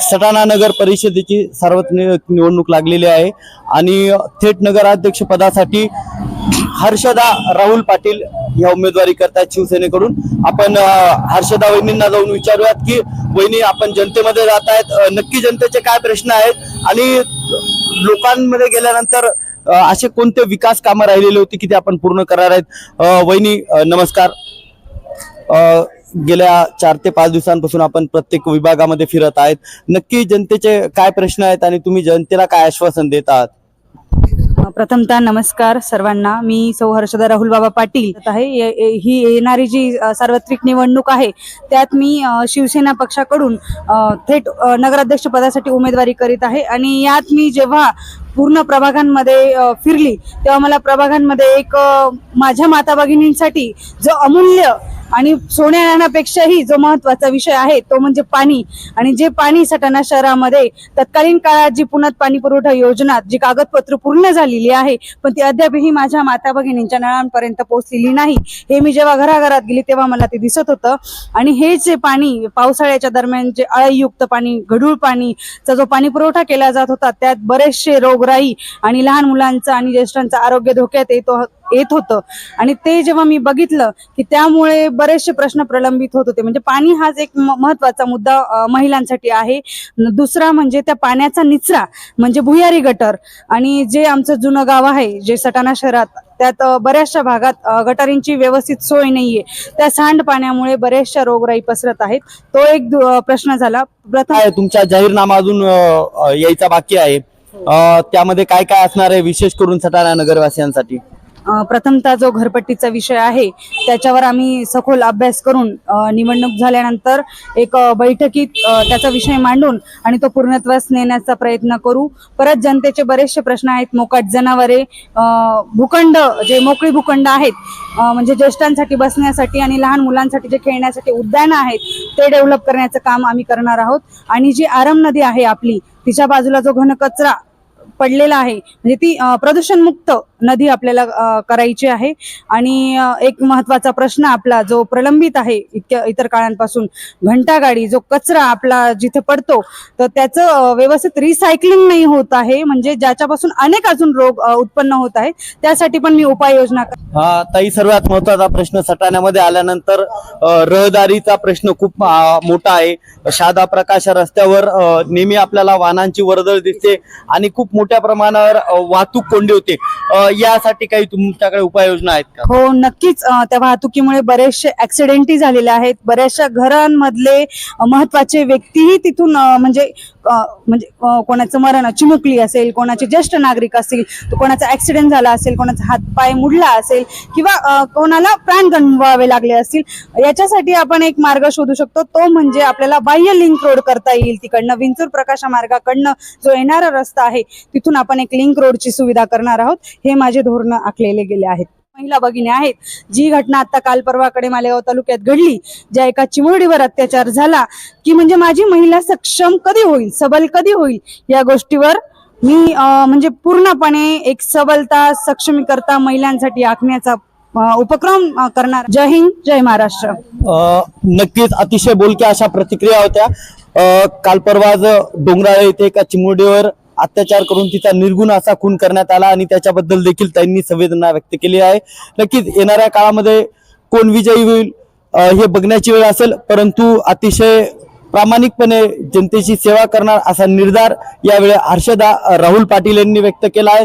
सटाणा नगर परिषदेची सार्वत्रिक निवडणूक लागलेली आहे. आणि थेट नगराध्यक्ष पदासाठी हर्षदा राहुल पाटील या उमेदवारी करतात शिवसेनेकडून. आपण हर्षदा वहिनींना जाऊन विचारूयात की वहिनी आपण जनतेमध्ये जात आहेत. नक्की जनतेचे काय प्रश्न आहेत? आणि लोकांमध्ये गेल्यानंतर असे कोणते विकास कामं राहिलेली होती की ते आपण पूर्ण करणार आहेत? वहिनी नमस्कार. गेल्या चार ते पाच दिवसांपासून आपण प्रत्येक विभागामध्ये फिरत आहेत. नक्की जनतेचे काय प्रश्न आहेत आणि तुम्ही जनतेला काय आश्वासन देत आहात? प्रथमतः नमस्कार सर्वांना. मी सौ हर्षदा राहुल बाबा पाटील आहे. ये- ही येणारी जी सार्वत्रिक निवडणूक आहे त्यात मी शिवसेना पक्षाकडून थेट नगराध्यक्ष पदासाठी उमेदवारी करीत आहे आणि यात मी जेव्हा पूर्ण प्रभागांमध्ये फिरली तेव्हा मला प्रभागांमध्ये एक माझ्या माता भगिनींसाठी जो अमूल्य आणि सोन्या नाण्यापेक्षाही जो महत्त्वाचा विषय आहे तो म्हणजे पाणी. आणि जे पाणी सटाणा शहरामध्ये तत्कालीन काळात जी पुण्यात पाणी पुरवठा योजना जी कागदपत्र पूर्ण झालेली आहे पण ती अद्यापही माझ्या माता भगिनींच्या नळांपर्यंत पोहोचलेली नाही. हे मी जेव्हा घराघरात गेली तेव्हा मला ते दिसत होतं. आणि हे जे पाणी पावसाळ्याच्या दरम्यान जे अळयुक्त पाणी गढूळ पाणीचा जो पाणी पुरवठा केला जात होता त्यात बरेचसे रोगराई आणि लहान मुलांचा आणि ज्येष्ठांचा आरोग्य धोक्यात येतो येत होतं. आणि ते जेव्हा मी बघितलं की त्यामुळे बरेचसे प्रश्न प्रलंबित होत होते. म्हणजे पाणी हाच एक महत्त्वाचा मुद्दा महिलांसाठी आहे. दुसरा म्हणजे त्या पाण्याचा निचरा म्हणजे भुयारी गटर आणि जे आमचं जुनं गाव आहे जे सटाणा शहरात त्यात बऱ्याचशा भागात गटारींची व्यवस्थित सोय नाहीये. त्या सांडपाण्यामुळे बऱ्याचशा रोगराई पसरत आहेत. तो एक प्रश्न झाला. प्रथम तुमचा जाहीरनामा अजून यायचा बाकी आहे? अ, त्यामध्ये काय काय असणार आहे विशेष करून सटाणा नगरवासियांसाठी? प्रथमतः जो घरपट्टीचा विषय आहे त्याच्यावर आम्ही सखोल अभ्यास करून निवडणूक झाल्यानंतर एक बैठकीत त्याचा विषय मांडून आणि तो पूर्णत्वास नेण्याचा प्रयत्न करू. परत जनतेचे बरेचसे प्रश्न आहेत. मोकाट जनावरे भूखंड जे मोकळी भूखंड आहेत म्हणजे ज्येष्ठांसाठी बसण्यासाठी आणि लहान मुलांसाठी जे खेळण्यासाठी उद्यानं आहेत ते डेव्हलप करण्याचं काम आम्ही करणार आहोत. आणि जी आरम नदी आहे आपली तिच्या बाजूला जो घन कचरा पडलेला आहे म्हणजे ती प्रदूषणमुक्त नदी आपल्याला करायची आहे. आणि एक महत्त्वाचा प्रश्न आपला जो प्रलंबित आहे इतक्या इतर काळांपासून घंटागाडी जो कचरा आपला जिथे पडतो तर त्याचं व्यवस्थित रिसायकलिंग नाही होत आहे. म्हणजे ज्याच्यापासून अनेक अजून रोग उत्पन्न होत आहे त्यासाठी पण मी उपाययोजना हा ताई सर्वात महत्त्वाचा प्रश्न सटाण्यामध्ये आल्यानंतर रहदारीचा प्रश्न खूप मोठा आहे. शादा प्रकाश रस्त्यावर नेहमी आपल्याला वाहनांची वर्दळ दिसते आणि खूप मोठ्या प्रमाणावर वाहतूक कोंडी होते. यासाठी काही तुमच्याकडे उपाययोजना आहेत का? हो नक्कीच. अ, त्या वाहतुकीमुळे बरेचसे ऍक्सिडेंटही झालेले आहेत. बऱ्याचशा घरांमधले महत्त्वाचे व्यक्तीही तिथून अ, म्हणजे अ, म्हणजे अ, कोणाचं मरण चिमुकली असेल कोणाचे ज्येष्ठ नागरिक असतील कोणाचा ऍक्सिडेंट झाला असेल कोणाचा हातपाय मुडला असेल किंवा अ, कोणाला प्राण गमवावे लागले असतील याच्यासाठी आपण एक मार्ग शोधू शकतो. तो म्हणजे आपल्याला बाह्य लिंक रोड करता येईल तिकडनं. विंचूर प्रकाशा मार्गाकडनं जो येणारा रस्ता आहे तिथून आपण एक लिंक रोडची सुविधा करणार आहोत. हे माझे धोरण आखलेले गेले आहेत. महिला भगिनी आहेत. जी घटना आता काल परवाकडे मालेगाव तालुक्यात घडली ज्या एका चिमुरडीवर अत्याचार झाला की म्हणजे माझी महिला सक्षम कधी होईल सबल कधी होईल या गोष्टीवर मी अं, म्हणजे पूर्णपणे एक सबलता सक्षमीकरता महिलांसाठी आखण्याचा उपक्रम करणार. जय हिंद जय महाराष्ट्र. नक्कीच अतिशय बोलक्या अशा प्रतिक्रिया होत्या. काल परवाज डोंगराळे येथे एका चिमुरडीवर अत्याचार करून तिचा निर्गुण असा खून करण्यात आला आणि त्याच्याबद्दल देखील त्यांनी संवेदना व्यक्त केली आहे. नक्कीच येणाऱ्या काळामध्ये कोण विजयी होईल हे बघण्याची वेळ असेल परंतु अतिशय प्रामाणिकपणे जनतेची सेवा करणार असा निर्धार यावेळी हर्षदा राहुल पाटील यांनी व्यक्त केला आहे.